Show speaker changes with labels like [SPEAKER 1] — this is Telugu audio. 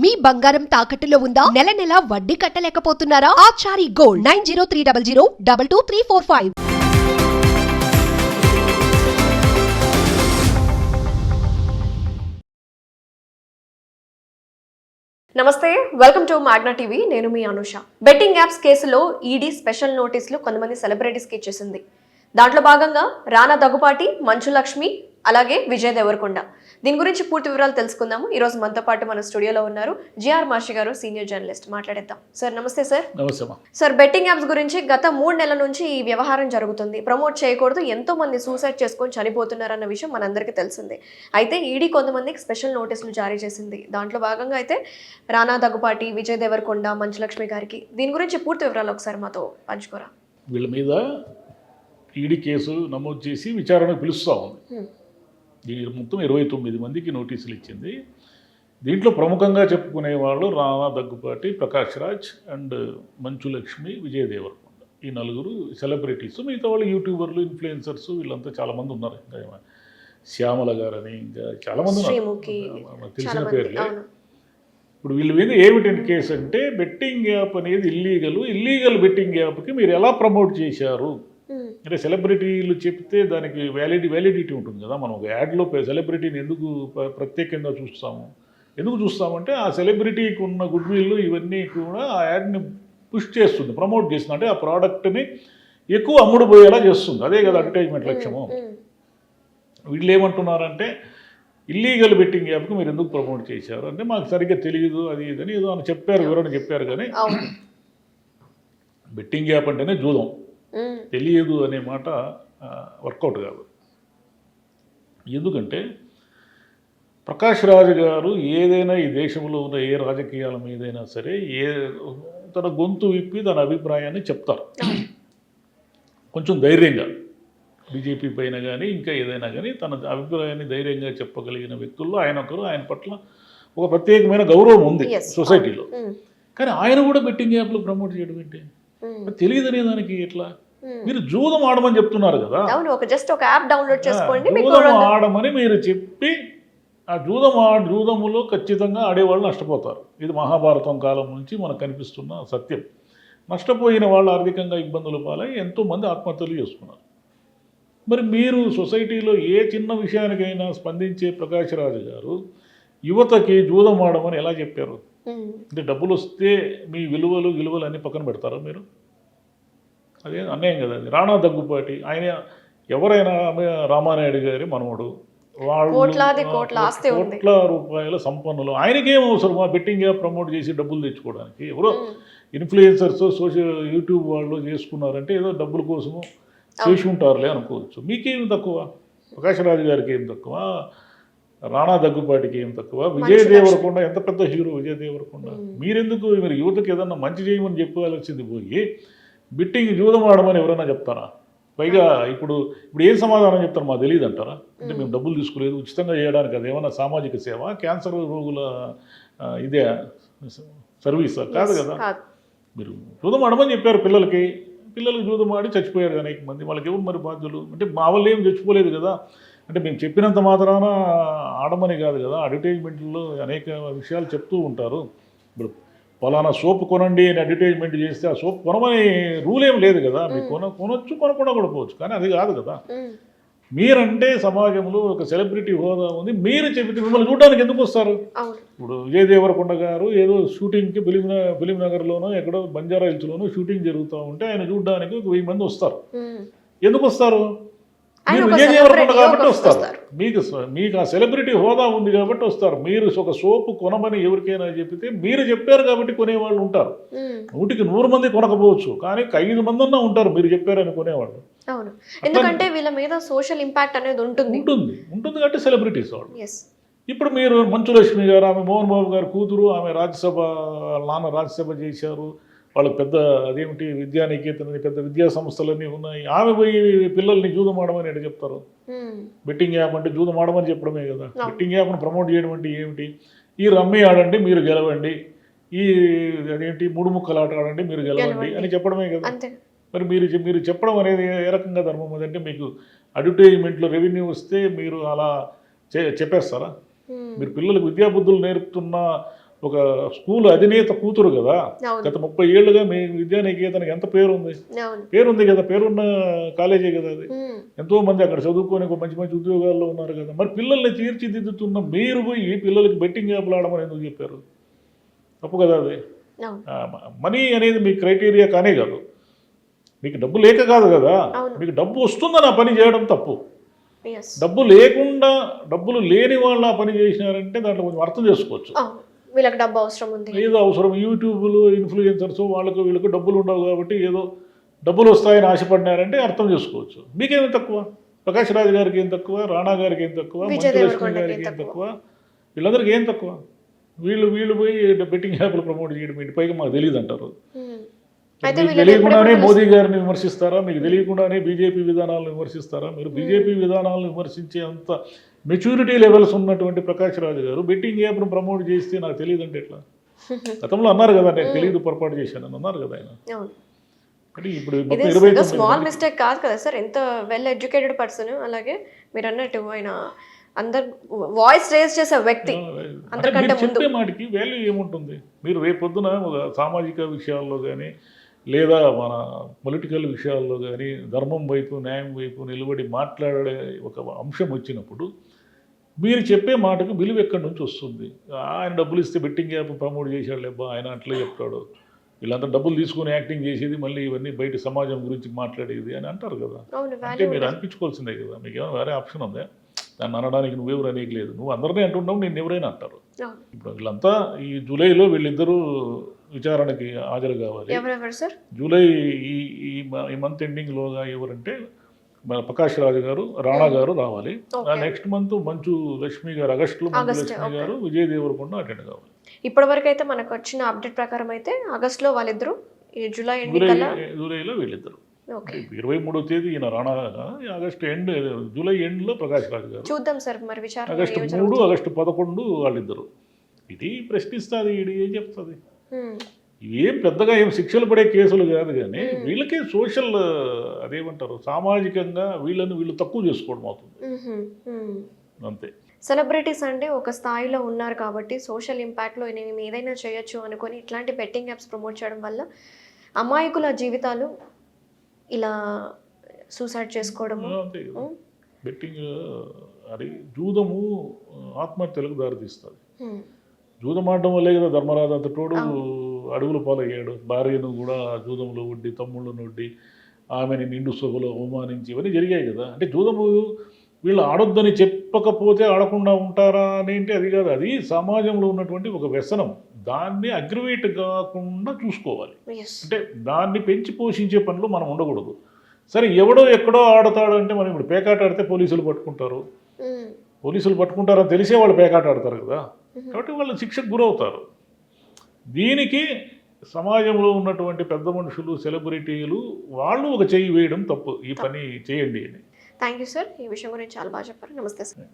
[SPEAKER 1] మీ బంగారం తాకట్టులో ఉందా? నెల నెల వడ్డీ కట్టలేకపోతున్నారా? Achari gold nine zero three double zero double two three four five.
[SPEAKER 2] నమస్తే వెల్కమ్ టు మాగ్నా టీవీ. నేను మీ అనుష. బెట్టింగ్ యాప్స్ కేసులో ఈడీ స్పెషల్ నోటీసులు కొంతమంది సెలబ్రిటీస్కి ఇచ్చేసింది. దాంట్లో భాగంగా రానా దగ్గుపాటి మంచు లక్ష్మి అలాగే విజయ్ దేవరకొండ. దీని గురించి పూర్తి వివరాలు తెలుసుకుందాము. ఈ రోజు మనతో పాటు మన స్టూడియోలో ఉన్నారు జిఆర్ మాషి గారు సీనియర్ జర్నలిస్ట్. మాట్లాడేద్దాం. సార్ నమస్తే సార్.
[SPEAKER 3] నమస్తే
[SPEAKER 2] సార్ బెట్టింగ్ యాప్స్ గురించి గత మూడు నెలల నుంచి ఈ వ్యవహారం జరుగుతుంది. ప్రమోట్ చేయకూడదు. ఎంతో మంది సూసైడ్ చేసుకొని చనిపోతున్నారన్న విషయం మనందరికీ తెలిసిందే. అయితే ఈడీ కొంతమందికి స్పెషల్ నోటీసులు జారీ చేసింది. దాంట్లో భాగంగా అయితే రానా దగ్గుపాటి విజయ్ దేవరకొండ మంచులక్ష్మి గారికి. దీని గురించి పూర్తి వివరాలు ఒకసారి మాతో పంచుకోరా.
[SPEAKER 3] వీళ్ళ మీద ఈడీ కేసు నమోదు చేసి విచారణకు పిలుస్తూ ఉంది. మొత్తం ఇరవై తొమ్మిది మందికి నోటీసులు ఇచ్చింది. దీంట్లో ప్రముఖంగా చెప్పుకునే వాళ్ళు రానా దగ్గుపాటి ప్రకాష్ రాజ్ అండ్ మంచు లక్ష్మి విజయ్ దేవరకొండ. ఈ నలుగురు సెలబ్రిటీస్ మిగతా వాళ్ళు యూట్యూబర్లు ఇన్ఫ్లుయెన్సర్స్ వీళ్ళంతా చాలామంది ఉన్నారు. ఇంకా శ్యామల గారని ఇంకా చాలామంది ఉన్నారు. తెలిసిన పేర్లే. ఇప్పుడు వీళ్ళ మీద ఏమిటంటే కేసు అంటే బెట్టింగ్ యాప్ అనేది ఇల్లీగల్. ఇల్లీగల్ బెట్టింగ్ యాప్కి మీరు ఎలా ప్రమోట్ చేశారు? అంటే సెలబ్రిటీలు చెప్తే దానికి వ్యాలిడి వ్యాలిడిటీ ఉంటుంది కదా. మనం ఒక యాడ్లో సెలబ్రిటీని ఎందుకు ప్ర- ప్రత్యేకంగా చూస్తాము? ఎందుకు చూస్తామంటే ఆ సెలబ్రిటీకి ఉన్న గుడ్ విల్ ఇవన్నీ కూడా ఆ యాడ్ని పుష్ చేస్తుంది ప్రమోట్ చేస్తుంది. అంటే ఆ ప్రోడక్ట్ని ఎక్కువ అమ్ముడు పోయేలా చేస్తుంది. అదే కదా అడ్వర్టైజ్మెంట్ లక్ష్యము. వీళ్ళు ఏమంటున్నారంటే ఇల్లీగల్ బెట్టింగ్ యాప్కి మీరు ఎందుకు ప్రమోట్ చేశారు? అంటే మాకు సరిగ్గా తెలియదు అది ఇదని ఏదో అని చెప్పారు వివరణ చెప్పారు కానీ బెట్టింగ్ యాప్ అంటేనే జూదం. తెలియదు అనే మాట వర్కౌట్ కాదు. ఎందుకంటే ప్రకాష్ రాజు గారు ఏదైనా ఈ దేశంలో ఉన్న ఏ రాజకీయాల మీదైనా సరే ఏ తన గొంతు విప్పి తన అభిప్రాయాన్ని చెప్తారు. కొంచెం ధైర్యంగా. బీజేపీ పైన కానీ ఇంకా ఏదైనా కానీ తన అభిప్రాయాన్ని ధైర్యంగా చెప్పగలిగిన వ్యక్తుల్లో ఆయన ఒకరు. ఆయన పట్ల ఒక ప్రత్యేకమైన గౌరవం ఉంది. సొసైటీలో. కానీ ఆయన కూడా బెట్టింగ్ యాప్లో ప్రమోట్ చేయడం ఏంటి? తెలియదనే దానికి ఎట్లా. మీరు జూదం ఆడమని చెప్తున్నారు కదా.
[SPEAKER 2] అవును ఒక జస్ట్ ఒక యాప్ డౌన్లోడ్ చేసుకోండి
[SPEAKER 3] జూదం ఆడమని మీరు చెప్పి ఆ జూదం ఆ జూదములో ఖచ్చితంగా ఆడేవాళ్ళు నష్టపోతారు. ఇది మహాభారతం కాలం నుంచి మనకు కనిపిస్తున్న సత్యం. నష్టపోయిన వాళ్ళు ఆర్థికంగా ఇబ్బందులు పాలై ఎంతోమంది ఆత్మహత్యలు చేసుకున్నారు. మరి మీరు సొసైటీలో ఏ చిన్న విషయానికైనా స్పందించే ప్రకాష్ రాజు గారు యువతకి జూదం ఆడమని ఎలా చెప్పారు? అంటే డబ్బులు వస్తే మీ విలువలు విలువలు అన్ని పక్కన పెడతారా మీరు? అదే అన్యాయం కదా అది. రాణా దగ్గుపాటి ఆయన ఎవరైనా రామానాయుడు గారి మనవడు వాళ్ళు
[SPEAKER 2] కోట్ల
[SPEAKER 3] రూపాయల సంపన్నులు. ఆయనకేం అవసరం ఆ బెట్టింగ్ ప్రమోట్ చేసి డబ్బులు తెచ్చుకోవడానికి. ఎవరో ఇన్ఫ్లుయెన్సర్స్ సోషల్ యూట్యూబ్ వాళ్ళు చేసుకున్నారంటే ఏదో డబ్బుల కోసము చేసి ఉంటారులే అనుకోవచ్చు. మీకేం తక్కువ? ప్రకాష్ రాజు గారికి ఏం తక్కువ? రాణా దగ్గుపాటికి ఏం తక్కువ విజయ్ దేవరకొండ ఎంత పెద్ద హీరో విజయ్ దేవరకొండ? మీరెందుకు? మీరు యువతకి ఏదన్నా మంచి చేయమని చెప్పాల్సింది పోయి బిట్టింగ్ జూదం ఆడమని ఎవరైనా చెప్తారా? పైగా ఇప్పుడు ఇప్పుడు ఏం సమాధానం చెప్తారు మాకు తెలియదు అంటారా అంటే మేము డబ్బులు తీసుకోలేదు ఉచితంగా చేయడానికి అది ఏమన్నా సామాజిక సేవ క్యాన్సర్ రోగుల ఇదే సర్వీసా కాదు కదా? మీరు జూదం ఆడమని చెప్పారు పిల్లలకి. పిల్లలకి జూదం ఆడి చచ్చిపోయారు అనేక మంది. వాళ్ళకి ఎవరు మరి బాధ్యులు? అంటే మా వాళ్ళు ఏం చచ్చిపోలేదు కదా? అంటే మేము చెప్పినంత మాత్రాన ఆడమని కాదు కదా? అడ్వర్టైజ్మెంట్లో అనేక విషయాలు చెప్తూ ఉంటారు. ఇప్పుడు పలానా సోప్ కొనండి అని అడ్వర్టైజ్మెంట్ చేస్తే ఆ సోప్ కొనమని రూల్ ఏం లేదు కదా. మీరు కొన కొనొచ్చు కొనకుండా కూడా పోవచ్చు. కానీ అది కాదు కదా. మీరంటే సమాజంలో ఒక సెలబ్రిటీ హోదా ఉంది. మీరు చెబితే మిమ్మల్ని చూడడానికి ఎందుకు వస్తారు? ఇప్పుడు విజయ్ దేవరకొండ గారు ఏదో షూటింగ్కి ఫిలిం ఫిలిం నగర్లోనో ఎక్కడో బంజారా హిల్స్లోనో షూటింగ్ జరుగుతూ ఉంటే ఆయన చూడడానికి ఒక వెయ్యి మంది వస్తారు. ఎందుకు వస్తారు? మీరు కాబట్టి వస్తారు. మీకు మీకు ఆ సెలబ్రిటీ హోదా ఉంది కాబట్టి వస్తారు. మీరు ఒక సోపు కొనమని ఎవరికైనా చెప్తే మీరు చెప్పారు కాబట్టి కొనేవాళ్ళు ఉంటారు. నూటికి నూరు మంది కొనకపోవచ్చు. కానీ ఐదు మంది అన్నా ఉంటారు. మీరు చెప్పారని కొనేవాళ్ళు.
[SPEAKER 2] అవును. ఎందుకంటే వీళ్ళ మీద సోషల్ ఇంపాక్ట్ అనేది ఉంటుంది.
[SPEAKER 3] ఉంటుంది. ఉంటుంది కాబట్టి సెలబ్రిటీస్ వాళ్ళు. ఇప్పుడు మీరు మంచులక్ష్మి గారు ఆమె మోహన్ బాబు గారు కూతురు ఆమె రాజ్యసభ నాన్న రాజ్యసభ చేశారు. వాళ్ళకి పెద్ద అదేమిటి విద్యా నికేతన్ అని పెద్ద విద్యా సంస్థలన్నీ ఉన్నాయి. ఆమె పోయి పిల్లల్ని జూదం ఆడమని ఎట్లా చెప్తారు? బెట్టింగ్ యాప్ అంటే జూదం ఆడమని చెప్పడమే కదా. బెట్టింగ్ యాప్ను ప్రమోట్ చేయడం అంటే ఏమిటి? ఈ రమ్మి ఆడండి మీరు గెలవండి. ఈ అదేంటి మూడు ముక్కలు ఆట ఆడండి మీరు గెలవండి. అని చెప్పడమే కదా. మరి మీరు మీరు చెప్పడం అనేది ఏ రకంగా ధర్మం? అదంటే మీకు అడ్వర్టైజ్మెంట్లో రెవెన్యూ వస్తే మీరు అలా చె చెప్పేస్తారా? మీరు పిల్లలకు విద్యాబుద్ధులు నేర్పుతున్న ఒక స్కూల్ అధినేత కూతురు కదా? గత ముప్పై ఏళ్ళుగా మీ విద్యానికేతనకి ఎంత పేరు ఉంది
[SPEAKER 2] అవును.
[SPEAKER 3] పేరు ఉంది కదా పేరున్న కాలేజీ కదా అది. ఎంతో మంది అక్కడ చదువుకొని ఒక మంచి మంచి ఉద్యోగాల్లో ఉన్నారు కదా. మరి పిల్లల్ని తీర్చిదిద్దుతున్న మీరు పోయి పిల్లలకి బెట్టింగ్ యాప్లు ఆడమని ఎందుకు చెప్పారు? తప్పు కదా అది. మనీ అనేది మీ క్రైటీరియా కానే కాదు. మీకు డబ్బు లేక కాదు కదా. మీకు డబ్బు వస్తుందని ఆ పని చేయడం తప్పు. డబ్బు లేకుండా డబ్బులు లేని వాళ్ళు ఆ పని చేసినారంటే దాంట్లో కొంచెం అర్థం చేసుకోవచ్చు.
[SPEAKER 2] వీళ్ళకి డబ్బు అవసరం ఉంది.
[SPEAKER 3] ఏదో అవసరం. యూట్యూబ్లో ఇన్ఫ్లుయెన్సర్స్ వాళ్ళకు వీళ్ళకు డబ్బులు ఉండవు కాబట్టి ఏదో డబ్బులు వస్తాయని ఆశపడినారంటే అర్థం చేసుకోవచ్చు. మీకేమి తక్కువ? ప్రకాష్ రాజ్ గారికి ఏం తక్కువ? రాణా గారికి ఏం తక్కువ? గారికి
[SPEAKER 2] ఏం
[SPEAKER 3] తక్కువ? వీళ్ళందరికీ ఏం తక్కువ? వీళ్ళు వీళ్ళు పోయి బెట్టింగ్ యాప్లు ప్రమోట్ చేయడం ఏంటి? పైగా మాకు తెలియదు అంటారు. మీకు తెలియకుండానే మోదీ గారిని విమర్శిస్తారా? మీకు తెలియకుండానే బీజేపీ విధానాలను విమర్శిస్తారా? మీరు బీజేపీ విధానాలను విమర్శించే అంత మెచ్యూరిటీ లెవెల్స్ ఉన్నటువంటి ప్రకాష్ రాజు గారు బెట్టింగ్ యాప్ను ప్రమోట్ చేస్తే నాకు తెలియదు అంటే ఎట్లా? గతంలో అన్నారు కదా నేను తెలియదు పొరపాటు చేశానని అన్నారు కదా ఆయన. ఇప్పుడు
[SPEAKER 2] స్మాల్ మిస్టేక్ కాదు కదా సార్ ఎంత వెల్ ఎడ్యుకేటెడ్ పర్సన్ అలాగే మీరు అన్నట్టు ఆయన అందరు వాయిస్ రేజ్ చేసే వ్యక్తి. అందరికంటే
[SPEAKER 3] మాటకి వాల్యూ ఏముంటుంది? మీరు రేపు పొద్దున ఒక సామాజిక విషయాల్లో కానీ లేదా మన పొలిటికల్ విషయాల్లో కానీ ధర్మం వైపు న్యాయం వైపు నిలబడి మాట్లాడే ఒక అంశం వచ్చినప్పుడు మీరు చెప్పే మాటకు విలువ ఎక్కడి నుంచి వస్తుంది? ఆయన డబ్బులు ఇస్తే బెట్టింగ్ యాప్ ప్రమోట్ చేశాడు లేబ్బా ఆయన అట్లే చెప్తాడు. వీళ్ళంతా డబ్బులు తీసుకొని యాక్టింగ్ చేసేది మళ్ళీ ఇవన్నీ బయట సమాజం గురించి మాట్లాడేది అని అంటారు కదా. అంటే మీరు అనిపించుకోవాల్సిందే కదా. మీకు ఏమైనా వేరే ఆప్షన్ ఉందా? దాన్ని అనడానికి నువ్వెవరు అనేకి లేదు. నువ్వు అందరినీ అంటున్నావు నేను ఎవరైనా అంటారు. ఇప్పుడు వీళ్ళంతా ఈ జూలైలో వీళ్ళిద్దరూ విచారణకి హాజరు కావాలి. జూలై ఈ ఈ మంత్ ఎండింగ్లోగా ఎవరంటే మన ప్రకాష్ రాజు గారు రాణా గారు రావాలి. నెక్స్ట్ మంత్ మంచు లక్ష్మి గారు ఆగస్టులో మంచు
[SPEAKER 2] ఆగస్ట్,
[SPEAKER 3] లక్ష్మి. గారు విజయ్ దేవరకొండ అటెండ్ కావాలి.
[SPEAKER 2] ఇప్పటి వరకు అయితే మనకు వచ్చిన అప్డేట్ ప్రకారం అయితే ఆగస్ట్లో వాళ్ళిద్దరు జూలై
[SPEAKER 3] జూలైలో వీళ్ళిద్దరు. ఇరవై మూడో తేదీ ఈయన రాణా ఆగస్టు ఎండ్ జూలై ఎండ్లో ప్రకాష్ రాజు గారు.
[SPEAKER 2] చూద్దాం సార్ మరి విచారణ
[SPEAKER 3] ఆగస్టు మూడు. ఆగస్టు పదకొండు వాళ్ళిద్దరు. ఇది ప్రశ్నిస్తుంది ఇది ఏం చెప్తుంది?
[SPEAKER 2] ఉమ్,
[SPEAKER 3] ఏం పెద్దగా ఏం శిక్షలు పడే కేసులు కాదు కానీ వీళ్ళకి సోషల్ అదేమంటారు సామాజికంగా వీళ్ళని వీళ్ళు తక్కువ చేసుకోవడం అవుతుంది. అంతే.
[SPEAKER 2] సెలబ్రిటీస్ అంటే ఒక స్థాయిలో ఉన్నారు కాబట్టి సోషల్ ఇంపాక్ట్లో నేను ఏదైనా చేయొచ్చు అనుకొని ఇట్లాంటి బెట్టింగ్ యాప్స్ ప్రమోట్ చేయడం వల్ల అమాయకుల జీవితాలు ఇలా సూసైడ్ చేసుకోవడము.
[SPEAKER 3] అంతే బెట్టింగ్ అది జూదము ఆత్మహత్యలకు దారితీస్తుంది. జూదం ఆడడం వల్లే కదా ధర్మరాజు అంత తోడు. అడుగుల పాలయ్యాడు. భార్యను కూడా జూదంలో వడ్డి తమ్ముళ్ళను వడ్డి ఆమెని నిండు సొగలో అవమానించి ఇవన్నీ జరిగాయి కదా. అంటే జూదము వీళ్ళు ఆడొద్దని చెప్పకపోతే ఆడకుండా ఉంటారా అని అంటే అది కాదు. అది సమాజంలో ఉన్నటువంటి ఒక వ్యసనం. దాన్ని అగ్రివేట్ కాకుండా చూసుకోవాలి. అంటే దాన్ని పెంచి పోషించే పనులు మనం ఉండకూడదు. సరే ఎవడో ఎక్కడో ఆడతాడు అంటే మనం ఇప్పుడు పేకాట ఆడితే పోలీసులు పట్టుకుంటారు.
[SPEAKER 2] ఉమ్,
[SPEAKER 3] పోలీసులు పట్టుకుంటారని తెలిసే వాళ్ళు పేకాట ఆడతారు కదా. కాబట్టి వాళ్ళు శిక్షకు గురవుతారు. దీనికి సమాజంలో ఉన్నటువంటి పెద్ద మనుషులు సెలబ్రిటీలు వాళ్ళు ఒక చెయ్యి వేయడం తప్పు. ఈ పని చేయండి అని.
[SPEAKER 2] Thank you sir. ఈ విషయం గురించి చాలా బాగా చెప్పారు. నమస్తే సార్.